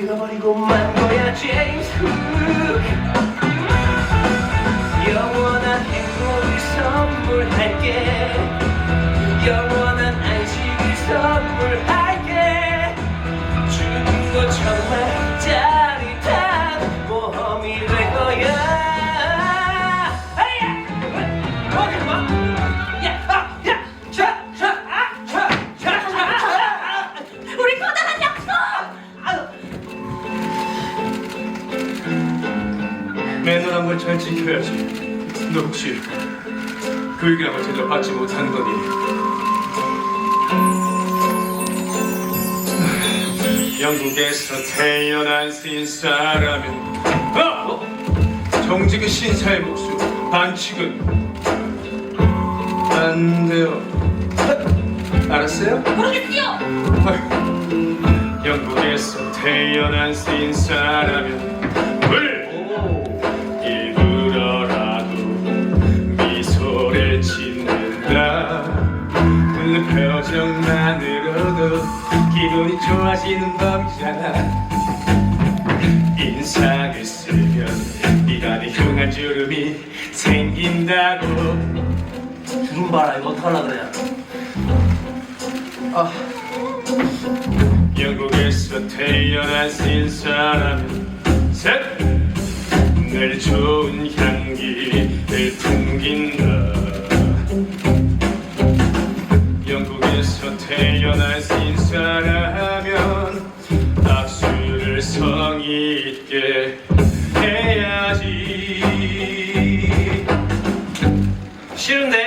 그냥 늙어버 매너란 걸 잘 지켜야지. 너 혹시 교육이란 걸 제대로 받지 못한 거니? 영국에서 태어난 신사라면 어! 정직은 신사의 몫이고 반칙은 안 돼요. 알았어요? 모르겠지요! 아휴, 영국에서 태어난 신사라면 좋아지는 법이잖아. 인상을 쓰면 미간에 흉한 주름이 생긴다고. 주름 봐라 이거 어떡하려 그래. 영국에서 태어난 신사라면 셋늘 좋은 향기를 풍긴다. 영국에서 태어난 신사라면 성의 있게 해야지 싫은데?